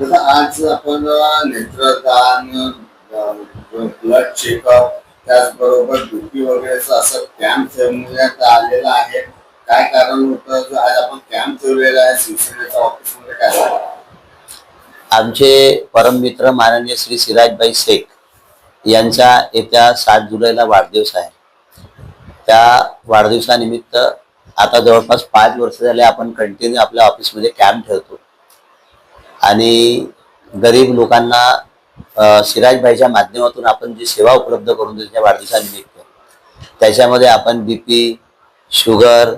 जसं आज आपण नेत्रदान ब्लड चेकअप त्याचबरोबर बीपी वगैरेच असं कॅम्प ठेवण्यात आलेला आहे. काय कारण होतं? आज आपण कॅम्प ठेवलेला आहे. शिवसेनेच्या ऑफिसमध्ये काय आमचे परममित्र माननीय श्री सिराजबाई शेख यांचा येत्या सात जुलैला वाढदिवस आहे. त्या वाढदिवसानिमित्त आता जवळपास पाच वर्ष झाले आपण कंटिन्यू आपल्या ऑफिसमध्ये कॅम्प ठेवतो. आणि गरीब लोकांना सिराजबाईच्या माध्यमातून आपण जी सेवा उपलब्ध करून देतो त्या वाढदिवसानिमित्त. त्याच्यामध्ये आपण B P sugar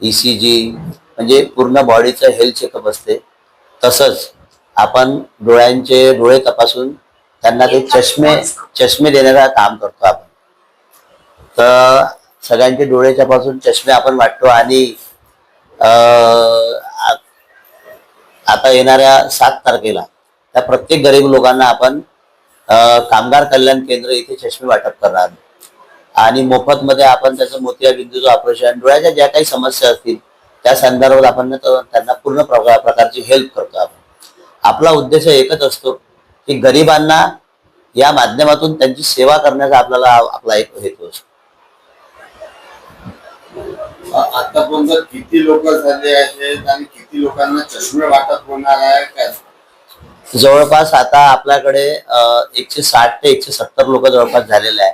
E C G म्हणजे पूर्ण बॉडीचं हेल्थ चेकअप असते. तसंच आपण डोळ्यांचे डोळे तपासून त्यांना ते चष्मे चष्मे देण्याचं काम करतो आपण. तर सगळ्यांचे डोळे तपासून चष्मे आपण वाटतो आणि आता येणाऱ्या सात तारखेला त्या प्रत्येक गरीब लोकांना आपण कामगार कल्याण केंद्र इथे चष्मे वाटप करणार. आणि मोफत मध्ये आपण त्याचं मोतियाबिंदूचं ऑपरेशन डोळ्याच्या ज्या काही समस्या असतील त्या संदर्भात आपण त्यांना पूर्ण प्रकारची हेल्प करतो आपण. आपला उद्देश एकच असतो की गरिबांना या माध्यमातून त्यांची सेवा करण्याचा आपल्याला आपला एक हेतू असतो. आतापर्यंत किती लोक झाले आहेत आणि किती लोकांना चष्मे वाटप होणार आहे काय? जवळपास आता आपल्याकडे एकशे साठ ते एकशे सत्तर लोक जवळपास झालेले आहे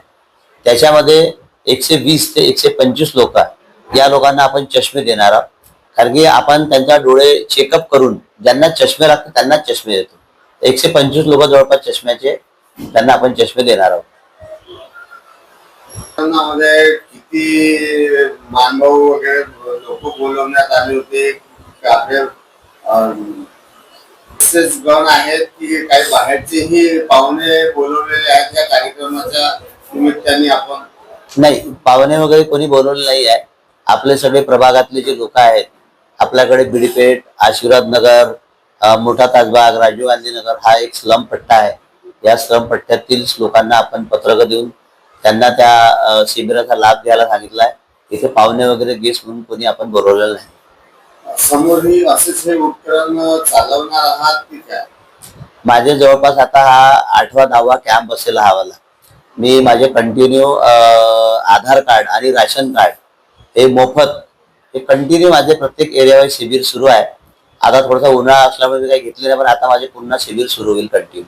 त्याच्यामध्ये एकशे वीस ते एकशे पंचवीस लोक या लोकांना आपण चष्मे देणार आहोत. कारण की आपण त्यांचा डोळे चेकअप करून ज्यांना चष्मे लागतात त्यांनाच चष्मे देतो. एकशे पंचवीस लोक जवळपास चष्म्याचे त्यांना आपण चष्मे देणार आहोत. किती मानव वगैरे लोक बोलवण्यात आले होते आपले गण आहेत की काही बाहेरचेही पाहुणे बोलवलेले आहेत त्या कार्यक्रमाच्या निमित्ताने आपण नाही पाहुणे वगैरे कोणी बोलवले नाही आहे. आपले सगळे प्रभागातले जे लोक आहेत आपल्याकडे बिडीपेठ आशीर्वाद नगर मोठा ताजबाग राजीव गांधी नगर हा एक स्लम पट्टा आहे. या स्लम पट्ट्यातील लोकांना आपण पत्रक देऊन त्यांना त्या शिबिराचा लाभ घ्यायला सांगितला आहे. इथे पाहुणे वगैरे गेस्ट म्हणून कोणी आपण बोलवलेलं नाही. समोरही असेच हे उपक्रम चालवणार आहात की काय? माझे जवळपास आता हा आठवा दहावा कॅम्प असेल हा वाला. मी माझे कंटिन्यू आधार कार्ड आणि राशन कार्ड हे मोफत हे कंटिन्यू माझे प्रत्येक एरियावर शिबिर सुरू आहे. आता थोडासा उन्हाळा असल्यामुळे मी काही घेतले नाही पण आता माझे पुन्हा शिबिर सुरू होईल कंटिन्यू